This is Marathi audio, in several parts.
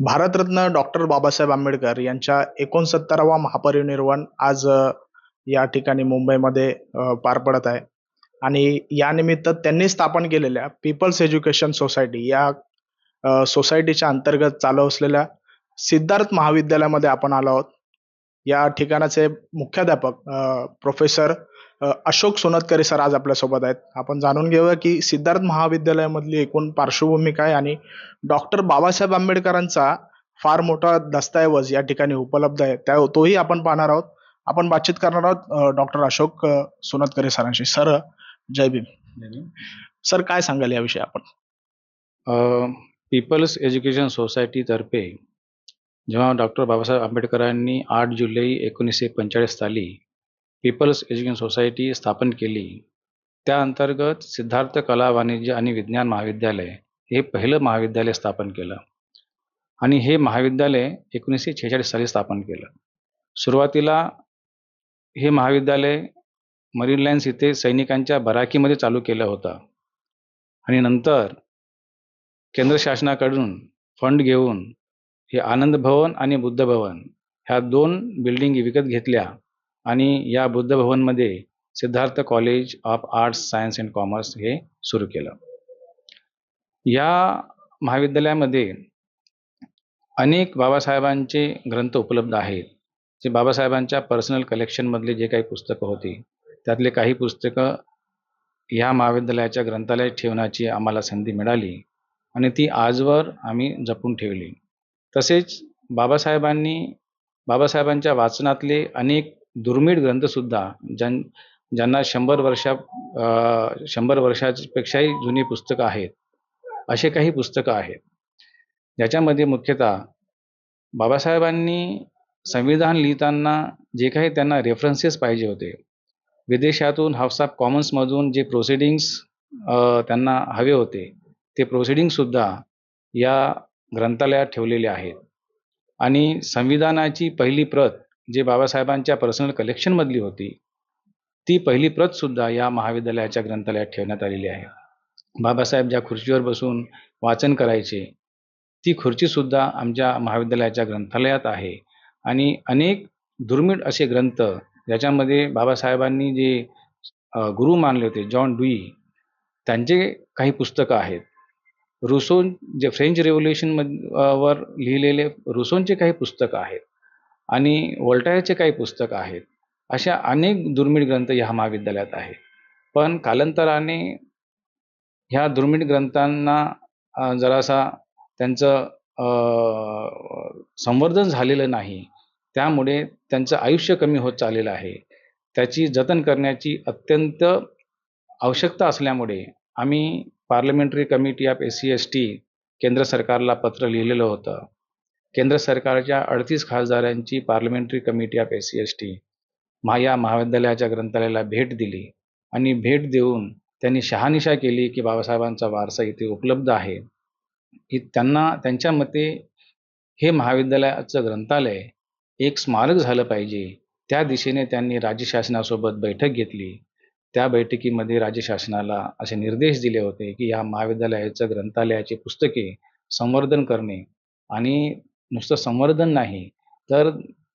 भारतरत्न डॉक्टर बाबासाहेब आंबेडकर यांच्या एकोणसत्तरावा महापरिनिर्वाण आज या ठिकाणी मुंबईमध्ये पार पडत आहे. आणि यानिमित्त त्यांनी स्थापन केलेल्या पीपल्स एज्युकेशन सोसायटी या सोसायटीच्या अंतर्गत चालू असलेल्या सिद्धार्थ महाविद्यालयामध्ये आपण आलो आहोत. या ठिकाणाचे मुख्याध्यापक प्रोफेसर अशोक सोनतकरे सर आज आपल्यासोबत आहेत. आपण जाणून घेऊया की सिद्धार्थ महाविद्यालयामधली एकूण पार्श्वभूमी काय आणि डॉक्टर बाबासाहेब आंबेडकरांचा फार मोठा दस्तऐवज या ठिकाणी उपलब्ध आहे. त्या तोही आपण पाहणार आहोत. आपण बातचीत करणार आहोत डॉक्टर अशोक सोनतकरे सरांशी. सर जय भीम. सर काय सांगाल याविषयी आपण? पीपल्स एज्युकेशन सोसायटीतर्फे जेव्हा डॉक्टर बाबासाहेब आंबेडकरांनी आठ जुलै एकोणीसशे पंचेचाळीस साली पीपल्स एज्युकेशन सोसायटी स्थापन केली. त्या अंतर्गत सिद्धार्थ कला वाणिज्य आणि विज्ञान महाविद्यालय हे पहिलं महाविद्यालय स्थापन केलं. आणि हे महाविद्यालय एकोणीसशे छेचाळीस साली स्थापन केलं. सुरुवातीला हे महाविद्यालय मरीन लाईन्स इथे सैनिकांच्या बराकीमध्ये चालू केलं होतं. आणि नंतर केंद्र शासनाकडून फंड घेऊन हे आनंद भवन आणि बुद्ध भवन ह्या दोन बिल्डिंग विकत घेतल्या. आणि या बुद्ध भवनमध्ये Siddharth college of arts science and commerce हे सुरू केलं. या महाविद्यालयामध्ये अनेक बाबासाहेबांचे ग्रंथ उपलब्ध आहेत. जे बाबासाहेबांच्या पर्सनल कलेक्शनमधले जे काही पुस्तकं होती त्यातले काही पुस्तकं ह्या महाविद्यालयाच्या ग्रंथालयात ठेवण्याची आम्हाला संधी मिळाली आणि ती आजवर आम्ही जपून ठेवली. तसेच बाबासाहेबांनी बाबासाहेबांच्या वाचनातले अनेक दुर्मिळ ग्रंथसुद्धा ज्यां ज्यांना शंभर वर्षा शंभर वर्षापेक्षाही जुनी पुस्तकं आहेत असे काही पुस्तकं आहेत. ज्याच्यामध्ये मुख्यतः बाबासाहेबांनी संविधान लिहिताना जे काही त्यांना रेफरन्सेस पाहिजे होते विदेशातून हाऊस ऑफ कॉमन्समधून जे प्रोसिडिंग्स त्यांना हवे होते ते प्रोसिडिंगसुद्धा या ग्रंथालयात ठेवलेले आहेत. आणि संविधानाची पहिली प्रत जे बाबासाहेबांच्या पर्सनल कलेक्शनमधली होती ती पहिली प्रतसुद्धा या महाविद्यालयाच्या ग्रंथालयात ठेवण्यात आलेली आहे. बाबासाहेब ज्या खुर्चीवर बसून वाचन करायचे ती खुर्चीसुद्धा आमच्या महाविद्यालयाच्या ग्रंथालयात आहे. आणि अनेक दुर्मिळ असे ग्रंथ ज्याच्यामध्ये बाबासाहेबांनी जे गुरु मानले होते जॉन डुई त्यांचे काही पुस्तकं आहेत. रुसोन जे फ्रेंच रेव्होल्युशन वर लिहिलेले रुसोनचे काही पुस्तकं आहेत. आणि वोल्टायरचे काही पुस्तकं आहेत अशा अनेक दुर्मिळ ग्रंथ ह्या महाविद्यालयात आहे पण कालांतराने ह्या दुर्मिळ ग्रंथांना जरासा त्यांचं संवर्धन झालेलं नाही. त्यामुळे त्यांचं आयुष्य कमी होत चाललेलं आहे. त्याची जतन करण्याची अत्यंत आवश्यकता असल्यामुळे आम्ही parliamentary committee of S C S T केंद्र सरकारला पत्र लिहिलेलं होतं. केंद्र सरकारच्या अडतीस खासदारांची parliamentary committee of S C S T. महा या महाविद्यालयाच्या ग्रंथालयाला भेट दिली आणि भेट देऊन त्यांनी शहानिशा केली की बाबासाहेबांचा वारसा इथे उपलब्ध आहे. की त्यांना त्यांच्या मते हे महाविद्यालयाचं ग्रंथालय एक स्मारक झालं पाहिजे. त्या दिशेने त्यांनी राज्य शासनासोबत बैठक घेतली. त्या बैठकीमध्ये राज्य शासनाला असे निर्देश दिले होते की या महाविद्यालयाचं ग्रंथालयाचे पुस्तके संवर्धन करणे आणि नुसतं संवर्धन नाही. तर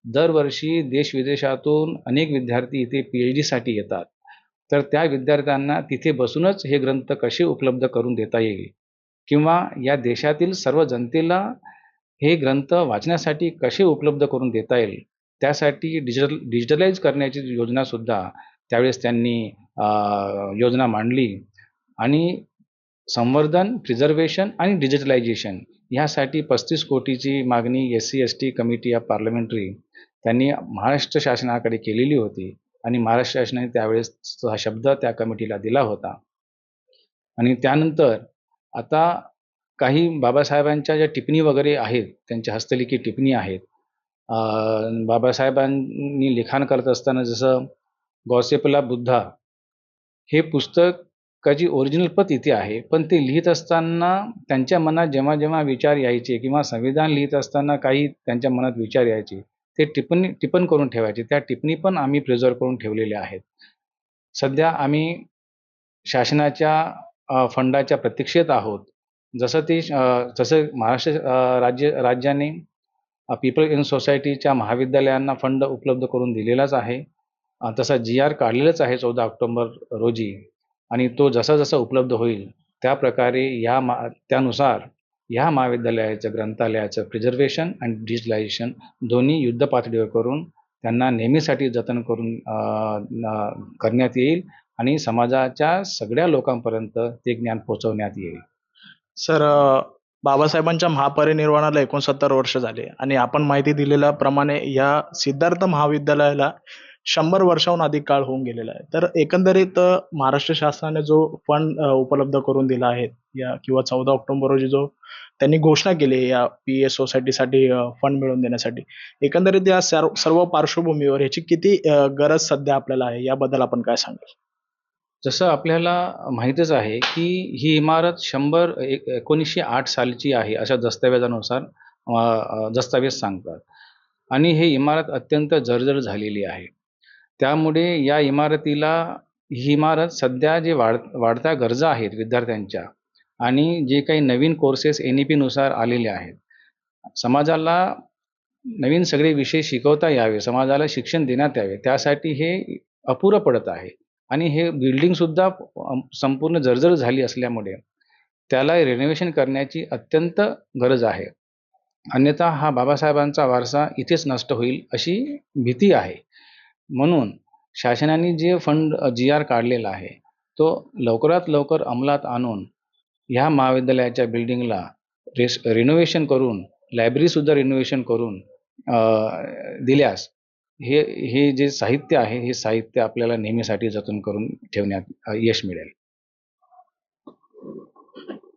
दरवर्षी देशविदेशातून अनेक विद्यार्थी इथे पी एच डीसाठी येतात. तर त्या विद्यार्थ्यांना तिथे बसूनच हे ग्रंथ कसे उपलब्ध करून देता येईल? किंवा या देशातील सर्व जनतेला हे ग्रंथ वाचण्यासाठी कसे उपलब्ध करून देता येईल? त्यासाठी डिजिटल डिजिटलाइज करण्याची योजनासुद्धा त्यावेळेस त्यांनी योजना मांडली. आणि संवर्धन प्रिझर्वेशन आणि डिजिटलायझेशन ह्यासाठी पस्तीस कोटीची मागणी S C S T committee of parliamentary त्यांनी महाराष्ट्र शासनाकडे केलेली होती आणि महाराष्ट्र शासनाने त्यावेळेस हा शब्द त्या कमिटीला दिला होता. आणि त्यानंतर आता काही बाबासाहेबांच्या ज्या टिप्पणी वगैरे आहेत त्यांच्या हस्तलिखित टिप्पणी आहेत बाबासाहेबांनी लिखाण करत असताना जसं गॉसेपला बुद्धा हे पुस्तक पुस्तकाची ओरिजिनल प्रत इथे आहे पण ते लिहित असताना त्यांच्या मनात जेव्हा जेव्हा विचार यायचे किंवा संविधान लिहित असताना काही त्यांच्या मनात विचार यायचे ते टिप्पणी टिपण करून ठेवायचे. त्या टिप्पणी पण आम्ही प्रिझर्व करून ठेवलेल्या आहेत. सध्या आम्ही शासनाच्या फंडाच्या प्रतीक्षेत आहोत. जसं ते जसं महाराष्ट्र राज्य राज्याने पीपल इन सोसायटीच्या महाविद्यालयांना फंड उपलब्ध करून दिलेलाच आहे. तसा जी आर काढलेलाच आहे चौदा ऑक्टोंबर रोजी. आणि तो जसा जसा उपलब्ध होईल त्या प्रकारे या मा त्यानुसार ह्या महाविद्यालयाचं ग्रंथालयाचं प्रिझर्वेशन आणि डिजिटलायझेशन दोन्ही युद्ध पातळीवर करून त्यांना नेहमीसाठी जतन करून करण्यात येईल आणि समाजाच्या सगळ्या लोकांपर्यंत ते ज्ञान पोहोचवण्यात येईल. सर बाबासाहेबांच्या महापरिनिर्वाणाला एकोणसत्तर वर्ष झाले आणि आपण माहिती दिलेल्याप्रमाणे या सिद्धार्थ महाविद्यालयाला शंभर वर्षाहून अधिक काळ होऊन गेलेला आहे. तर एकंदरीत महाराष्ट्र शासनाने जो फंड उपलब्ध करून दिला आहे या किंवा चौदा ऑक्टोबर रोजी जो त्यांनी घोषणा केली या पी एस सोसायटीसाठी फंड मिळवून देण्यासाठी. एकंदरीत या सर्व सर्व पार्श्वभूमीवर ह्याची किती गरज सध्या आपल्याला आहे याबद्दल आपण काय सांगाल? जसं आपल्याला माहितीच आहे की ही इमारत शंभर एक एकोणीसशे आठ सालची आहे अशा दस्तावेजानुसार दस्तावेज सांगतात. आणि ही इमारत अत्यंत जर्जर झालेली आहे. त्यामुळे या इमारतीला ही इमारत सध्या जे वाढ वाढत्या गरजा आहेत विद्यार्थ्यांच्या आणि जे काही नवीन कोर्सेस एन ई पीनुसार आलेले आहेत. समाजाला नवीन सगळे विषय शिकवता यावे समाजाला शिक्षण देण्यात यावे त्यासाठी हे अपुरं पडत आहे. आणि हे बिल्डिंगसुद्धा संपूर्ण जर्जर झाली असल्यामुळे त्याला रेनोव्हेशन करण्याची अत्यंत गरज आहे. अन्यथा हा बाबासाहेबांचा वारसा इथेच नष्ट होईल अशी भीती आहे. म्हणून शासनाने जे फंड जी आर काढलेला आहे तो लवकरात लवकर अंमलात आणून ह्या महाविद्यालयाच्या बिल्डिंगला रेस रिनोव्हेशन करून लायब्ररीसुद्धा रिनोव्हेशन करून दिल्यास हे हे जे साहित्य आहे हे साहित्य आपल्याला नेहमीसाठी जतन करून ठेवण्यात यश मिळेल.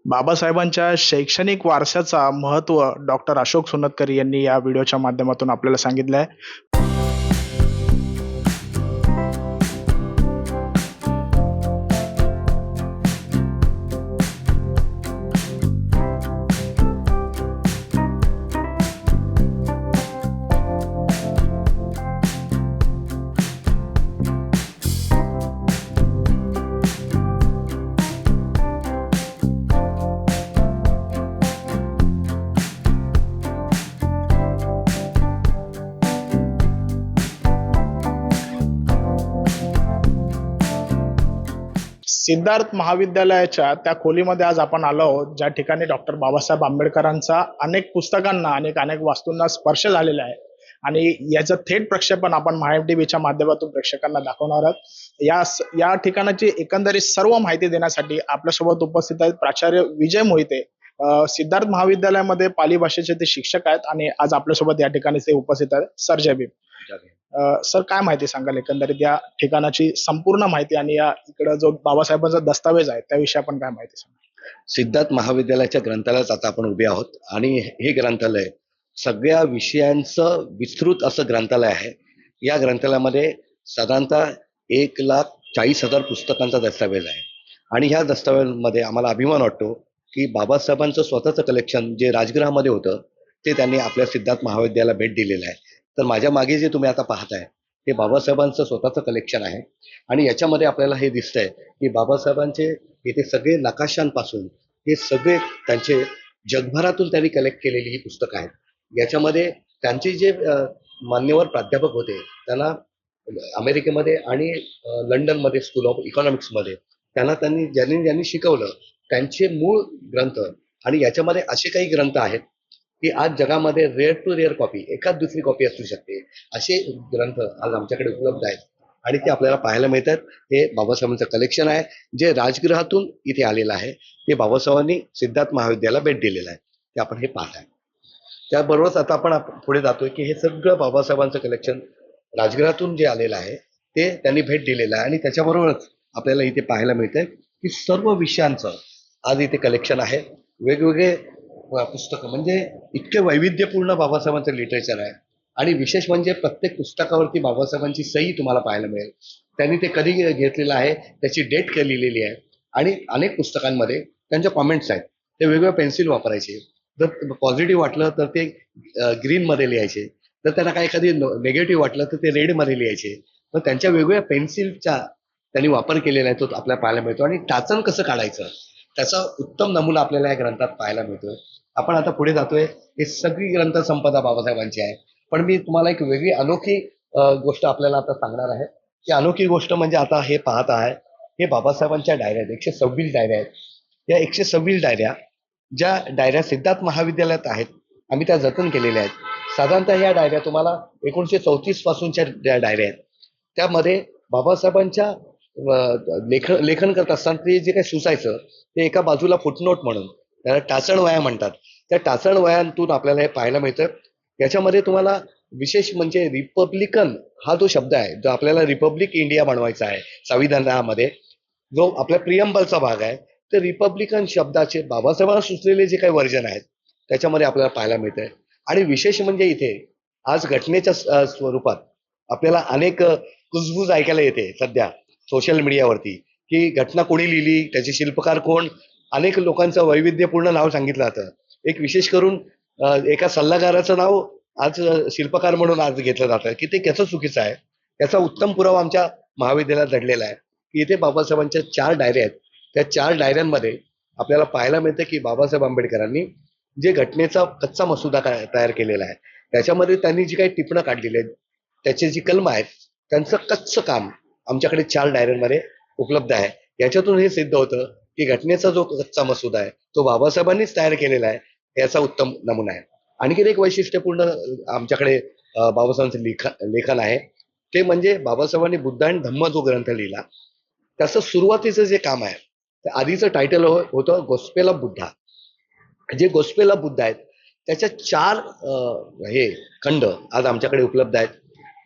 बाबासाहेबांच्या शैक्षणिक वारशाचा महत्त्व डॉक्टर अशोक सोनतकर यांनी या व्हिडिओच्या माध्यमातून आपल्याला सांगितलं आहे सिद्धार्थ महाविद्यालयाच्या त्या खोलीमध्ये आज आपण आलो आहोत ज्या ठिकाणी डॉक्टर बाबासाहेब आंबेडकरांचा अनेक पुस्तकांना अनेक अनेक वास्तूंना स्पर्श झालेला आहे. आणि याचं थेट प्रक्षेपण आपण महाएम टीव्हीच्या माध्यमातून प्रेक्षकांना दाखवणार आहोत. या या ठिकाणाची एकंदरीत सर्व माहिती देण्यासाठी आपल्यासोबत उपस्थित आहेत प्राचार्य विजय मोहिते. अं, सिद्धार्थ महाविद्यालयामध्ये पाली भाषेचे ते शिक्षक आहेत आणि आज आपल्यासोबत या ठिकाणी ते उपस्थित आहेत. सर जय भीम. सर काय माहिती सांगाल एकंदरीत या ठिकाणाची संपूर्ण माहिती आणि या इकडं जो बाबासाहेबांचा दस्तावेज आहे त्याविषयी आपण काय माहिती सांगाल? सिद्धार्थ महाविद्यालयाच्या ग्रंथालयात आता आपण उभे आहोत आणि हे ग्रंथालय सगळ्या विषयांचं विस्तृत असं ग्रंथालय आहे. या ग्रंथालयामध्ये साधारणतः एक लाख चाळीस हजार पुस्तकांचा दस्तावेज आहे. आणि ह्या दस्तावेजमध्ये आम्हाला अभिमान वाटतो की बाबासाहेबांचं स्वतःचं कलेक्शन जे राजगृहामध्ये होतं ते त्यांनी आपल्या सिद्धार्थ महाविद्यालयाला भेट दिलेलं आहे. तर माझ्या मागे जे तुम्ही आता पाहताय ते बाबासाहेबांचं स्वतःचं कलेक्शन आहे. आणि याच्यामध्ये आपल्याला हे दिसतंय की बाबासाहेबांचे इथे सगळे नकाशांपासून हे सगळे त्यांचे जगभरातून त्यांनी कलेक्ट केलेली ही पुस्तकं आहेत. याच्यामध्ये त्यांचे जे मान्यवर प्राध्यापक होते त्यांना अमेरिकेमध्ये आणि लंडनमध्ये स्कूल ऑफ इकॉनॉमिक्समध्ये त्यांना त्यांनी ज्यांनी ज्यांनी शिकवलं त्यांचे मूळ ग्रंथ आणि याच्यामध्ये असे काही ग्रंथ आहेत की आज जगामध्ये रेअर टू रेअर कॉपी एखाद दुसरी कॉपी असू शकते. असे ग्रंथ आज आमच्याकडे उपलब्ध आहेत. आणि ते आपल्याला पाहायला मिळतात. हे बाबासाहेबांचं कलेक्शन आहे. जे राजगृहातून इथे आलेलं आहे ते बाबासाहेबांनी सिद्धार्थ महाविद्यालयाला भेट दिलेलं आहे. ते आपण हे पाहत आहे. त्याबरोबरच आता आपण पुढे जातोय की हे सगळं बाबासाहेबांचं कलेक्शन राजगृहातून जे आलेलं आहे ते त्यांनी भेट दिलेलं आहे. आणि त्याच्याबरोबरच आपल्याला इथे पाहायला मिळतंय की सर्व विषयांचं आज इथे कलेक्शन आहे. वेगवेगळे पुस्तकं. म्हणजे इतके वैविध्यपूर्ण बाबासाहेबांचं लिटरेचर आहे. आणि विशेष म्हणजे प्रत्येक पुस्तकावरती बाबासाहेबांची सही तुम्हाला पाहायला मिळेल. त्यांनी ते कधी घेतलेलं आहे त्याची डेट लिहिलेली आहे आणि अनेक पुस्तकांमध्ये त्यांच्या कॉमेंट्स आहेत. ते वेगवेगळ्या पेन्सिल वापरायचे. जर पॉझिटिव्ह वाटलं तर ते ग्रीनमध्ये लिहायचे. जर त्यांना काही एखादी नेगेटिव्ह वाटलं तर ते रेडमध्ये लिहायचे. मग त्यांच्या वेगवेगळ्या पेन्सिलचा त्यांनी वापर केलेला आहे तो आपल्याला पाहायला मिळतो. आणि टाचण कसं काढायचं? त्याचा उत्तम नमुना आपल्याला या ग्रंथात पाहायला मिळतो आपण आता पुढे जातोय. हे सगळी ग्रंथ संपदा बाबासाहेबांची आहे पण मी तुम्हाला एक वेगळी अनोखी गोष्ट आपल्याला आता सांगणार आहे. ती अनोखी गोष्ट म्हणजे आता हे पाहत आहे. हे बाबासाहेबांच्या डायऱ्या आहेत. एकशे सव्वीस डायऱ्या आहेत. या एकशे सव्वीस डायऱ्या ज्या डायऱ्या सिद्धार्थ महाविद्यालयात आहेत आम्ही त्या जतन केलेल्या आहेत. साधारणतः या डायऱ्या तुम्हाला एकोणीसशे चौतीस पासूनच्या डायऱ्या आहेत त्यामध्ये बाबासाहेबांच्या लेख लेखन करत असताना ते जे काही सुचायचं ते एका बाजूला फुटनोट म्हणून त्याला टाचण वया म्हणतात. त्या टाचण वयांतून आपल्याला हे पाहायला मिळतं. याच्यामध्ये तुम्हाला विशेष म्हणजे रिपब्लिकन हा जो शब्द आहे जो आपल्याला रिपब्लिक इंडिया बनवायचा आहे संविधानामध्ये जो आपल्या प्रियंबलचा भाग आहे ते रिपब्लिकन शब्दाचे बाबासाहेबांना सुचलेले जे काही वर्जन आहेत त्याच्यामध्ये आपल्याला पाहायला मिळतंय. आणि विशेष म्हणजे इथे आज घटनेच्या स्वरूपात आपल्याला अनेक अ, कुजबूज ऐकायला येते सध्या सोशल मीडियावरती की घटना कोणी लिहिली त्याचे शिल्पकार कोण अनेक लोकांचं वैविध्यपूर्ण नाव सांगितलं जातं. एक विशेष करून एका सल्लागाराचं नाव आज शिल्पकार म्हणून आज घेतलं जातं की ते कसं चुकीचं आहे? याचा उत्तम पुरावा आमच्या महाविद्यालयात दडलेला आहे. की इथे बाबासाहेबांच्या चार डायऱ्या आहेत. त्या चार डायऱ्यांमध्ये आपल्याला पाहायला मिळतं की बाबासाहेब आंबेडकरांनी जे घटनेचा कच्चा मसुदा तयार केलेला आहे त्याच्यामध्ये त्यांनी जी काही टिपणं काढलेली आहेत त्याचे जी कलम आहेत त्यांचं कच्चं काम आमच्याकडे चार डायऱ्यांमध्ये उपलब्ध आहे. याच्यातून हे सिद्ध होतं की घटनेचा जो कच्चा मसुदा आहे तो बाबासाहेबांनीच तयार केलेला आहे याचा उत्तम नमुना आहे. आणखीन एक वैशिष्ट्यपूर्ण आमच्याकडे बाबासाहेबांचं लिख लेखन आहे. ते म्हणजे बाबासाहेबांनी बुद्ध आणि धम्म जो ग्रंथ लिहिला त्याचं सुरुवातीचं जे काम आहे त्या आधीचं टायटल हो-, होतं गोस्पेला बुद्धा. जे गोस्पेला बुद्ध आहेत त्याच्या चार हे खंड आज आमच्याकडे उपलब्ध आहेत.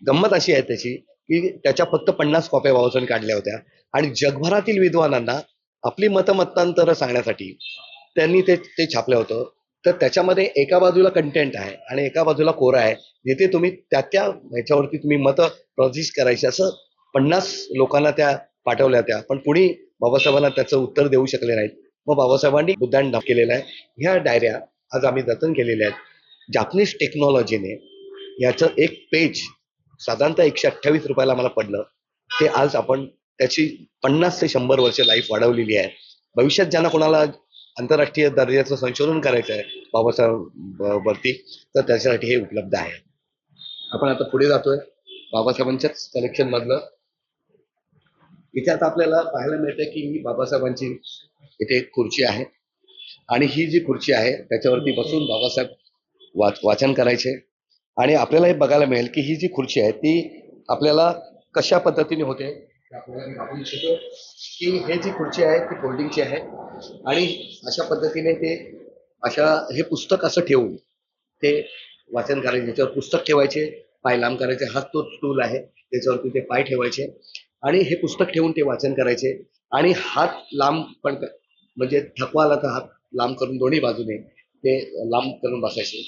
गंमत अशी आहे त्याची की त्याच्या फक्त पन्नास कॉप्या बाबासाहेबांनी काढल्या होत्या. आणि जगभरातील विद्वानांना आपली मतमतांतर सांगण्यासाठी त्यांनी ते ते छापलं होतं. तर त्याच्यामध्ये एका बाजूला कंटेंट आहे आणि एका बाजूला कोरा आहे जिथे तुम्ही त्या त्या ह्याच्यावरती तुम्ही मतं प्रजिस्ट करायची असं पन्नास लोकांना त्या पाठवल्या त्या. पण कुणी बाबासाहेबांना त्याचं उत्तर देऊ शकले नाहीत. मग बाबासाहेबांनी बुद्धांना केलेला आहे. ह्या डायऱ्या आज आम्ही जतन केलेल्या आहेत. जापनीज टेक्नॉलॉजीने याचं एक पेज साधारणतः एकशे अठ्ठावीस रुपयाला मला पडलं. ते आज आपण त्याची पन्नास ते शंभर वर्ष लाईफ वाढवलेली आहे. भविष्यात ज्यांना कोणाला आंतरराष्ट्रीय दर्जाचं संशोधन करायचं आहे बाबासाहेब वरती तर त्याच्यासाठी हे उपलब्ध आहे. आपण आता पुढे जातोय. बाबासाहेबांच्याच कलेक्शन मधलं. इथे आता आपल्याला पाहायला मिळतं की ही बाबासाहेबांची इथे एक खुर्ची आहे. आणि ही जी खुर्ची आहे त्याच्यावरती बसून बाबासाहेब वाच वाचन करायचे. आणि आपल्याला हे बघायला मिळेल की ही जी खुर्ची आहे ती आपल्याला कशा पद्धतीने होते? आपल्याला मी दाखवू इच्छितो की हे जी खुर्ची आहे ती फोल्डिंगची आहे आणि अशा पद्धतीने ते अशा हे पुस्तक असं ठेवून ते वाचन करायचे. त्याच्यावर पुस्तक ठेवायचे पाय लांब करायचे हात तो टूल आहे त्याच्यावरती ते पाय ठेवायचे आणि हे पुस्तक ठेवून ते वाचन करायचे आणि हात लांब पण म्हणजे थकवा आला तर हात लांब करून दोन्ही बाजूने ते लांब करून बसायचे.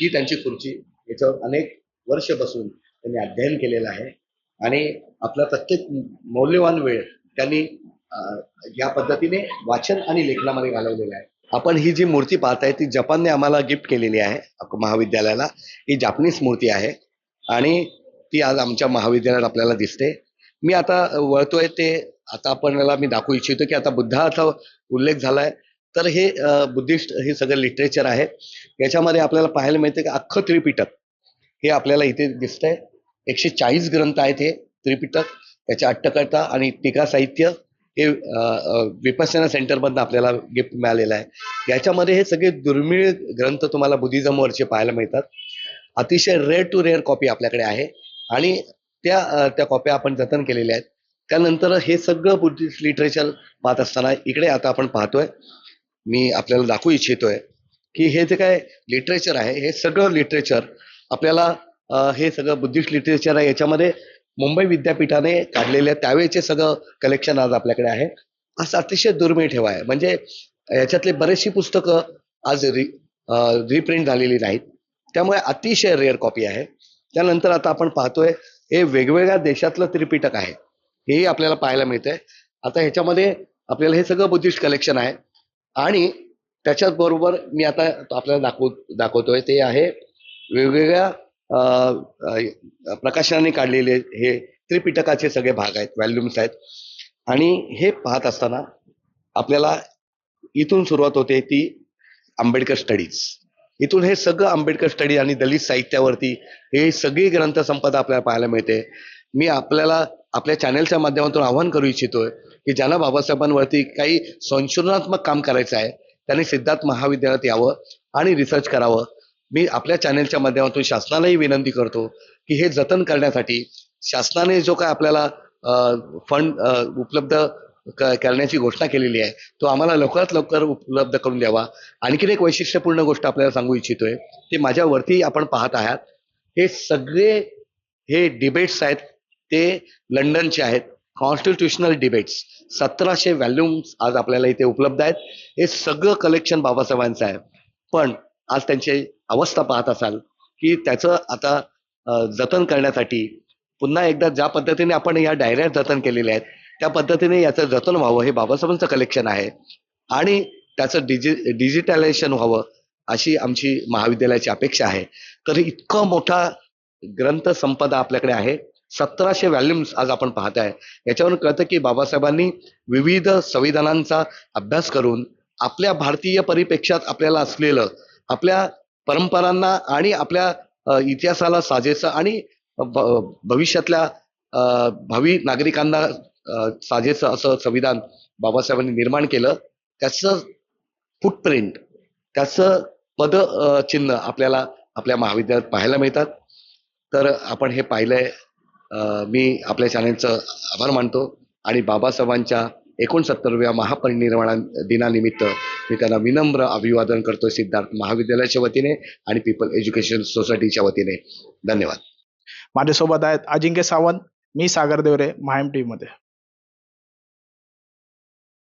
ही त्यांची खुर्ची याच्यावर अनेक वर्ष बसून त्यांनी अध्ययन केलेलं आहे. आणि आपला प्रत्येक मौल्यवान वेळ त्यांनी या पद्धतीने वाचन आणि लेखनामध्ये घालवलेला आहे. आपण ही जी मूर्ती पाहताय ती जपानने आम्हाला गिफ्ट केलेली आहे महाविद्यालयाला. ही जापनीज मूर्ती आहे आणि ती आज आमच्या महाविद्यालयात आपल्याला दिसते. मी आता वळतोय ते आता आपल्याला मी दाखवू इच्छितो की आता बुद्धाचा उल्लेख झालाय. तर हे बुद्धिस्ट हे सगळं लिटरेचर आहे. याच्यामध्ये आपल्याला पाहायला मिळतं की अख्खं त्रिपिटक हे आपल्याला इथे दिसतंय. एकशे चाळीस ग्रंथ आहेत हे त्रिपिटक त्याच्या अट्टकर्ता आणि टीका साहित्य हे विपसना सेंटरमधनं आपल्याला गिफ्ट मिळालेलं आहे. याच्यामध्ये हे सगळे दुर्मिळ ग्रंथ तुम्हाला बुद्धिझमवरचे पाहायला मिळतात. अतिशय रेअर टू रेअर कॉपी आपल्याकडे आहे आणि त्या त्या कॉप्या आपण जतन केलेल्या आहेत. त्यानंतर हे सगळं बुद्धिस्ट लिटरेचर पाहत असताना इकडे आता आपण पाहतोय मी आपल्याला दाखवू इच्छितोय की हे जे काय लिटरेचर आहे हे सगळं लिटरेचर आपल्याला हे सगळं बुद्धिस्ट लिटरेचर आहे. याच्यामध्ये मुंबई विद्यापीठाने काढलेल्या त्यावेळेचे सगळं कलेक्शन आज आपल्याकडे आहे. असं अतिशय दुर्मिळ ठेवा आहे. म्हणजे याच्यातले बरेचशी पुस्तकं आज रि रिप्रिंट झालेली नाहीत. त्यामुळे अतिशय रेअर कॉपी आहे. त्यानंतर आता आपण पाहतोय हे वेगवेगळ्या देशातलं त्रिपिटक आहे. हेही आपल्याला पाहायला मिळतंय. आता ह्याच्यामध्ये आपल्याला हे सगळं बुद्धिस्ट कलेक्शन आहे. आणि त्याच्याच बरोबर मी आता आपल्याला दाखव दाखवतोय ते आहे वेगवेगळ्या प्रकाशनाने काढलेले हे त्रिपिटकाचे सगळे भाग आहेत व्हॅल्युम्स आहेत. आणि हे पाहत असताना आपल्याला इथून सुरुवात होते ती आंबेडकर स्टडीज. इथून हे सगळं आंबेडकर स्टडी आणि दलित साहित्यावरती हे सगळी ग्रंथसंपदा आपल्याला पाहायला मिळते. मी आपल्याला आपल्या चॅनलच्या माध्यमातून आवाहन करू इच्छितोय की ज्यांना बाबासाहेबांवरती काही संशोधनात्मक काम करायचं आहे त्यांनी सिद्धार्थ महाविद्यालयात यावं आणि रिसर्च करावं. मी आपल्या चॅनलच्या माध्यमातून शासनालाही विनंती करतो की हे जतन करण्यासाठी शासनाने जो काय आपल्याला फंड उपलब्ध क- करण्याची घोषणा केलेली आहे तो आम्हाला लवकरात लवकर उपलब्ध करून द्यावा. आणखीन एक वैशिष्ट्यपूर्ण गोष्ट आपल्याला सांगू इच्छितोय ते माझ्यावरती आपण पाहत आहात. हे सगळे हे डिबेट्स आहेत ते लंडनचे आहेत. कॉन्स्टिट्युशनल डिबेट्स सतराशे व्हॅल्यूम्स आज आपल्याला इथे उपलब्ध आहेत. हे सगळं कलेक्शन बाबासाहेबांचं आहे. पण आज त्यांची अवस्था पाहत असाल की त्याचं आता जतन करण्यासाठी पुन्हा एकदा ज्या पद्धतीने आपण या डायऱ्या जतन केलेल्या आहेत त्या पद्धतीने याचं जतन व्हावं हे बाबासाहेबांचं कलेक्शन आहे. आणि त्याचं डिजि डिजिटलायझेशन व्हावं अशी आमची महाविद्यालयाची अपेक्षा आहे. तर इतकं मोठा ग्रंथसंपदा आपल्याकडे आहे. सतराशे व्हॅल्यूम्स आज आपण पाहत आहे. याच्यावरून कळतं की बाबासाहेबांनी विविध संविधानांचा अभ्यास करून आपल्या भारतीय परिप्रेक्षात आपल्याला असलेलं आपल्या परंपरांना आणि आपल्या इतिहासाला साजेसं आणि भविष्यातल्या भावी नागरिकांना साजेसं असं संविधान बाबासाहेबांनी निर्माण केलं त्याचं फुटप्रिंट त्याचं पद चिन्ह आपल्याला आपल्या महाविद्यालयात पाहायला मिळतात. तर आपण हे पाहिलंय मी आपल्या चॅनलचं आभार मानतो आणि बाबासाहेबांच्या एकोणसत्तरव्या महापरिनिर्वाण दिनानिमित्त मी त्यांना विनम्र अभिवादन करतो सिद्धार्थ महाविद्यालयाच्या वतीने आणि पीपल एज्युकेशन सोसायटीच्या वतीने. धन्यवाद. माझ्यासोबत आहेत अजिंक्य सावंत मी सागर देवरे महाएम टी मध्ये